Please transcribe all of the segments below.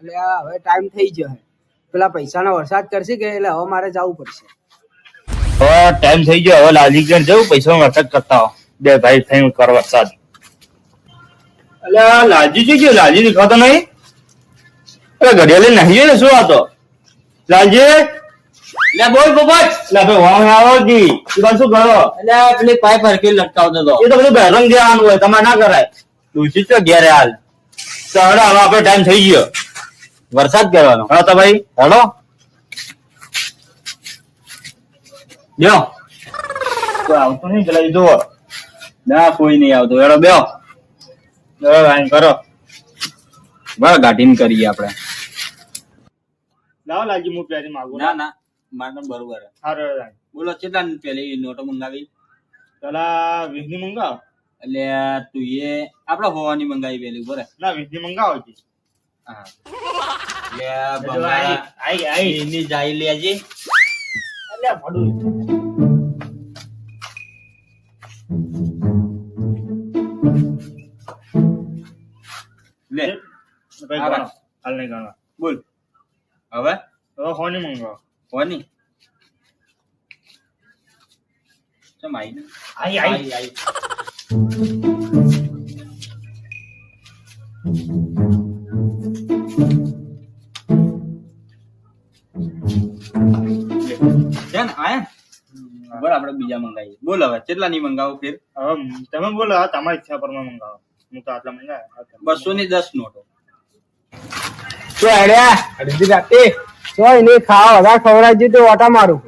એટલે હવે ટાઈમ થઈ ગયો છે. પેલા પૈસાનો વરસાદ કરશે કે એટલે હવે મારે જવું પડશે? હવે ટાઈમ થઈ ગયો. હવે લાલજી ઘેર જવું પૈસા વરસાદ કરતા બે ભાઈ થઈને કર વરસાદ. એટલે લાલજી શું ગયો લાલજી દેખાતો નહીં? એટલે ઘડિયાળે નહીં જોઈએ ને શું વાતો લાલજી? લે બોલ પોપટ. લે ભાઈ વાહ આવો જી. શું કરો? એટલે પેલી પાઇપ હરકી લટકાવતો હતો. એ તો બધું બહેરંગ દેવાનું હોય તમારે ના કરાય. તુલસી તો ઘેરે હાલ. તો હવે હવે આપણે ટાઈમ થઈ ગયો. વરસાદ કરવાનો. હા તો ભાઈ હેલો લ્યો તો આવતો નહીં પેલા જુઓ. ના કોઈ નહીં આવતો. એડો બેહો. હવે લાઈન કરો. બરાબર ગાટીન કરીએ આપણે લાવો લાગી હું પહેરી માગું ના ના. મારે બરોબર બોલો કેટલા પેલી નોટો મંગાવી? પેલા વીસની મંગાવો. એટલે તું એ આપડે હોવાની મંગાવી પેલી ઉપર. ના વીસની મંગાવો છે એટલે જાય લેજે. ભડું. બોલ. હવે? હવે હોની મંગાવો. હોની? ચમ આઈ. આઈ આઈ. આઈ છે ને? આયા બોલ આપણે બીજા મંગાવીએ બોલ હવે કેટલા ની મંગાવો ફેર? હવે તમે બોલો તમારી ઈચ્છા પર મંગાવો. હું તો આટલા મંગાવ્યા બસો ની દસ નોટો. શું અડ્યા? અડધી રાતે? એને ખાવા. વધારે ખવડાવી દીધું ઓટા મારું.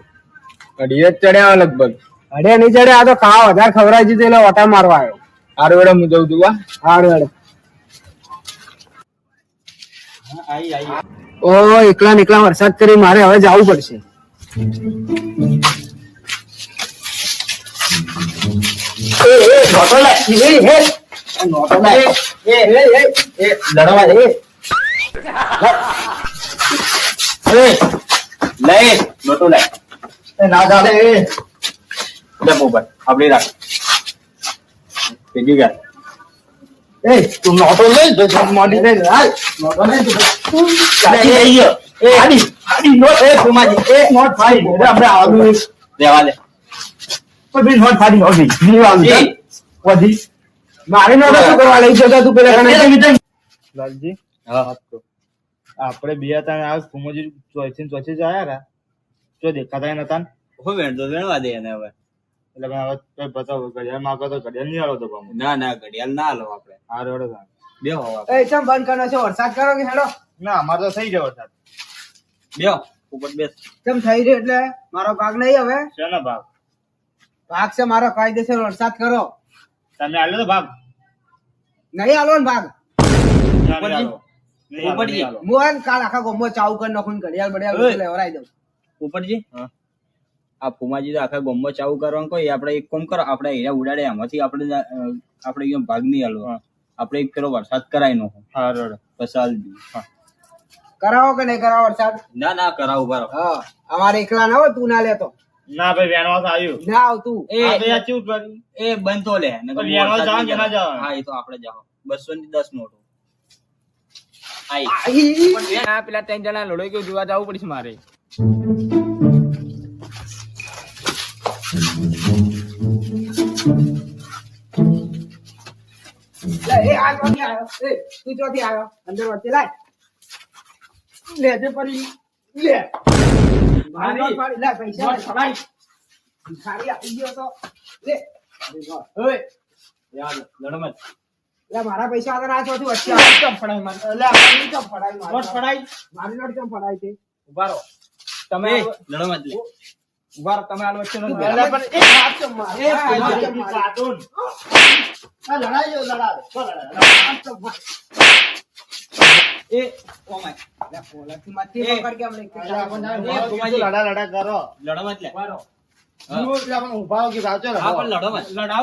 અઢીએ જ ચડ્યા લગભગ. અડે નહીં ચડે આ તો ખાવા વધારે ખવડાવી દીધું એટલે ઓટા મારવા આવ્યો. હારું વેડે હું જઉં છું વા હારું આઈ ઓ એકલા એકલા વરસાદ કરી મારે હવે જવું પડશે. લડવા દે. ના ચાલે, લે મોબાઈલ આપડી રાખ બીજી ગયા એ, તું નોટો લઈ જો મોડી લઈ. હાલ, નોટો લઈ. લાગી રહી ગયો. એ, આડી, આડી નોટ, એ, ફુમાજી, એ, નોટ ફાડી. એટલે આપણે આવવાનું દેવા દે પણ બી નોટ ફાડી, આવવાનું, એ. ચાલ. વધી. મારી નોટો શું કરવા લઈ જતો તું પેલા કને? લાલજી હા આપણે બે હતા આ સુમોજી ચોથી ને ચોથી જ આયા રા જો દેખાતા નતા ને. હો વેણ તો વેણવા દે એને હવે એટલે મેં હવે કઈ બતાવો ઘડિયાળ માંગો તો ઘડિયાળ નહીં આલો તો પાછું. ના ના ઘડિયાળ ના લો આપણે. હા રેડો ના બેહો હવે એ, ચમ બંધ કરનો છે? વરસાદ કરો કે હેડો? ના અમાર તો થઈ ગયો વરસાદ. બે ઉપર બેસ. ચમ થઈ રહ્યો એટલે? મારો ભાગ નહીં હવે? શેનો ભાગ? ભાગ છે મારો કાયદેસર વરસાદ કરો. તમે આલો તો ભાગ? નહીં આલો ને ભાગ? ઉપરજી? મોહન. હું હે કાલ આખા ગોમો ચાવું કરી નાખું ને ઘડિયાળ બડિયાળ લેવરાઈ દઉં. ઉપરજી. હા. આ ફુમાજી તો આખા ગોમમાં ચાવું કરવાનું કોઈ આપણે એક કામ કરો આપણે હીરા ઉડાડે એમાંથી આપણે આપણે અહીંયા ભાગ નહીં આલો આપણે એક પેલો વરસાદ કરાય નો હા રેડો પછી હા. કરાવો કે નહીં કરાવો વરસાદ? ના ના કરાવો બરો હા. અમારે એકલા ના હોય તું ના લેતો. ના ભાઈ વેણવા આવ્યું. ના આવતું એ કર્યું? એ બંધ તો લે. વરસાદ જવાનું નહીં કે ના જવાનું. હા એ તો આપણે જાઓ. બસો ની દસ નોટો. પેલા ત્રણ જણા લડો ગયો જોવા જવું પડશે મારે. એ આ ચોથી આવ્યો. એ તું ચોથી આવ્યો. અંદર વચ્ચે લાય. લેજે પડી લે. મારી પાડી. લે, પૈસા લે. ભિખારી આપી ગયો તો. લે. ઓય યાદ લડો લે મારા પૈસા આગળ આ ચોથી વચ્ચે પડાય મારે. લે, મારી કેમ ફડાય મારે. પડાય મારી નોટ ચમ પડાય છે ઉભારો તમે એ, લડો લે. તમે વચ્ચે નો પણ હાથ મારે. હાથ આ લડાવે. તો. એ ઓ માય. લે, માંથી. પકડ લડા લડા કરો. લે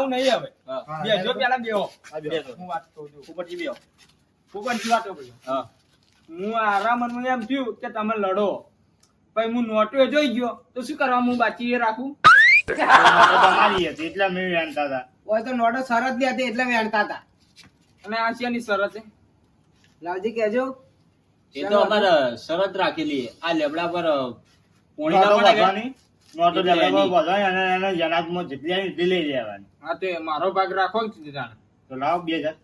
નહીં હવે. બેસો પેલા બેહો. હા, વાત કહું છું. ઉપરજી બેહો. વાત હું. આરામ એમ થયું કે તમે લડો. પછી હું નોટો જોઈ ગયો. તો શું કરવા હું બાચી એ રાખું? તો તમારી હતી એટલે મેં વેણતા હતા હોય તો નોટો સરસની હતી એટલે વેણતા હતા. અને આ શેની શરત છે? લાવજી કેજો એ તો અમારે શરત રાખેલી આ લેબડા પર પોણી ના પડે નોટો લેવલ પર એની. અને એને જનાતમાં જેટલી એટલી લઈ લેવાની. હા તો મારો ભાગ રાખો જ જાણ તો લાવો બે હજાર.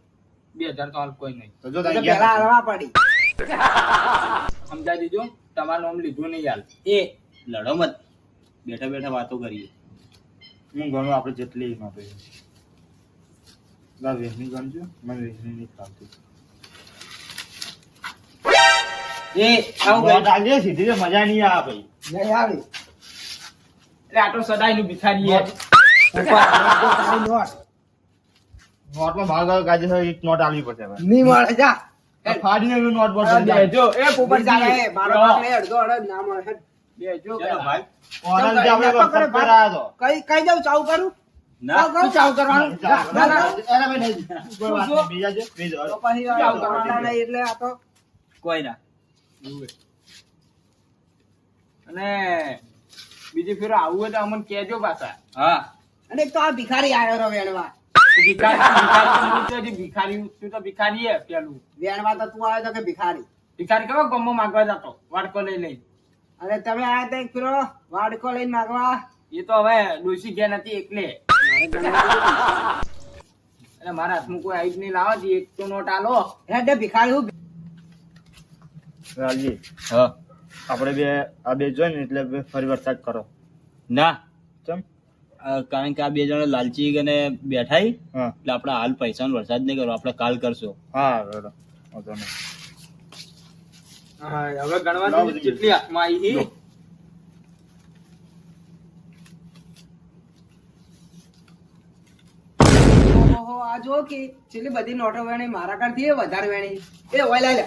બે હજાર તો હાલ કોઈ નહીં. તો જો પેલા ગયા પડી. સમજાઈ દીધું? તમારું નામ લીધું નહીં યાર. એ લડો મત બેઠા બેઠા વાતો કરીએ. હું ગણું આપણે જેટલી એમાં. લા વેચની ગણજો. મને વેહની નહીં ફાવતી એ આવું નોટ આલીએ સીધી મજા નહીં આ ભાઈ. નહીં આવી. એટલે આટલો તો સદાયનું નોટ નોટમાં ભાગ ગાજે એક નોટ આલવી પડશે નહીં મળે જા. ફાડીને નોટ બોર્ડ સમજાય. બેજો એ પોપટ ચાલે મારો ભાગ લે અડધો અડધ નામ હે. બેજો ભાઈ. ઓરલ લીધે આપણે તો કરે વખત કઈ કઈ જાવ ચાવ કરું? ના. શું ચાલુ કરવાનું. ના, ના, ના. અરે નહીં. કોઈ બીજા છે? બીજો. તો પછી ચાલુ કરવાના. નહીં એટલે આ તો. કોઈ ના. અને બીજી ફેર આવું હોય તો અમને કેજો પાછા. હા અને તો આ ભિખારી આવ્યો રો વેણવા. ભિખારી ભિખારી તો હું તો હજી ભિખારી તું તો ભિખારી હે પેલું. વેણવા તો તું આવ્યો તો કે ભિખારી? ભિખારી કેવો ગમો માંગવા જતો. વાડકો લઈ લઈ. અરે તમે આયા તો પેલો વાડકો લઈને માંગવા? એ તો હવે ડોસી ગયા નથી હતું. અને મારા હાથમાં કોઈ આઈટ નહીં લાવો છે એક તો નોટ આલો. હે ભિખારી હું? લાલજી, હા. આપણે બે આ બે જોઈને એટલે બે ફરી વરસાદ કરો. ના. આ કારણ કે આ બે જણા લાલચી અને બેઠા એટલે આપણે હાલ પૈસાનો વરસાદ નહીં કરો આપણે કાલ કરશું હા હવે ગણવા. કેટલી હાથમાં આવી આ જો કે છેલ્લી બધી નોટો વેણી મારા કરતી વધારે વેણી એ ઓય લે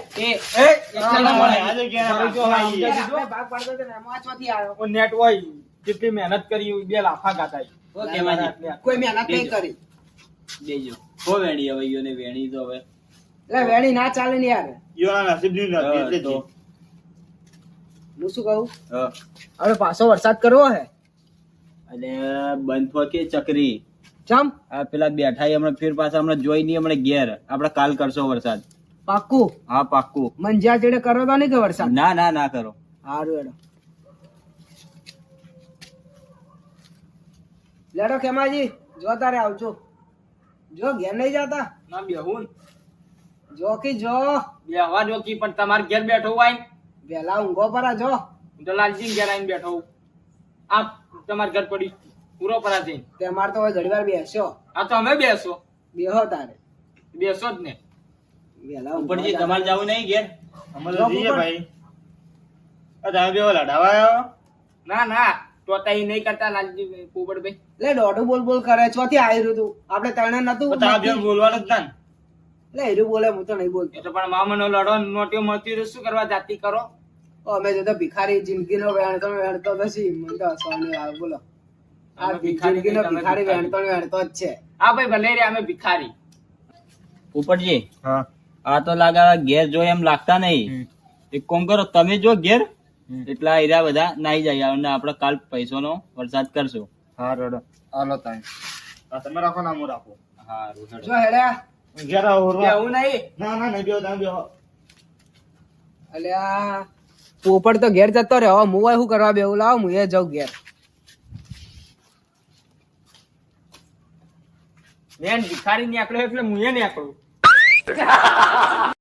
ભાગ પાડતો ને એમાં આવ્યો નેટ હોય કેટલી મહેનત કરી બે લાફા ગાતા કોઈ મહેનત નહીં કરી. બેજો હો વેણી હવે યોને વેણી તો હવે. એટલે વેણી ના ચાલે ને યાર. યોના નસીબની નથી એટલે તો. હું શું કહું? હા. હવે પાછો વરસાદ કરવો હે? અને બંધ કે ચકરી? ચમ? આ પેલા બેઠા હમણાં ફેર પાછા હમણાં જોઈ નહીં હમણાં ઘેર. આપણે કાલ કરશો વરસાદ. પાક્કું? હા પાક્કું. મંજા જેડે કરો તો નહીં કે વરસાદ? ના ના ના કરો. સારું એડો લેડો ખેમાજી જો તારે આવજો. જો ઘેર નહીં જતા? ના બેહું જો કે જો? બેહવા જો કી પણ તમારે ઘેર બેઠો હોય. વેલા ઊંઘો પરા જો. હું તો લાલજી ઘેર આવીને બેઠો હું આ તમાર ઘર પડી પૂરો પરા જઈ તે મારે તો હવે ઘડી વાર બેસ્યો આ તો અમે બેસો બેહો તારે. બેસો જ ને. વેલા ઉપરજી. તમારે જવું નહીં ઘેર? અમારે જઈએ ભાઈ. આ તમે બે ઓલા આવ્યો? ના ના. તો તઈ નહીં કરતા લાલજી પોપટભાઈ લે દોઢું બોલ બોલ કરે ચોથી આવી રહ્યું તું. આપણે તણે નતું તો તમે બોલવાનું જ ના લે એરું બોલે હું તો નહીં બોલતો. એટલે પણ મામાનો લડો નોટીઓ મળતી તો શું કરવા જાતી કરો? અમે જો તો ભિખારી જિંદગીનો વેણતો ને વેણતો નથી. મને તો હસવાનું આવે બોલો. આ ભિખારી જિંદગીનો ભિખારી. વેણતો વેણતો જ છે. હા ભાઈ ભલે રે અમે ભિખારી. પોપટજી હા. આ તો લાગે ઘેર જો એમ લાગતા નહીં. એક કોમ કરો તમે જો ઘેર. એટલા એરિયા બધા નાઈ જાય અને આપણે કાલ પૈસાનો વરસાદ કરશું. હા રડો. હાલો તાઈ. આ તમે રાખો ને હું રાખો. હા જો હેડ્યા જરા ઓરવા એવું નહીં? ના ના નહીં બેહો તમે બેહો. અલ્યા પોપડ તો ઘેર જતો રહ્યો. હવે હું શું કરવા બેવું લાવ હું એ જાઉં ઘેર. મેં ભિખારી નીકળ્યો એટલે હું એ નીકળું.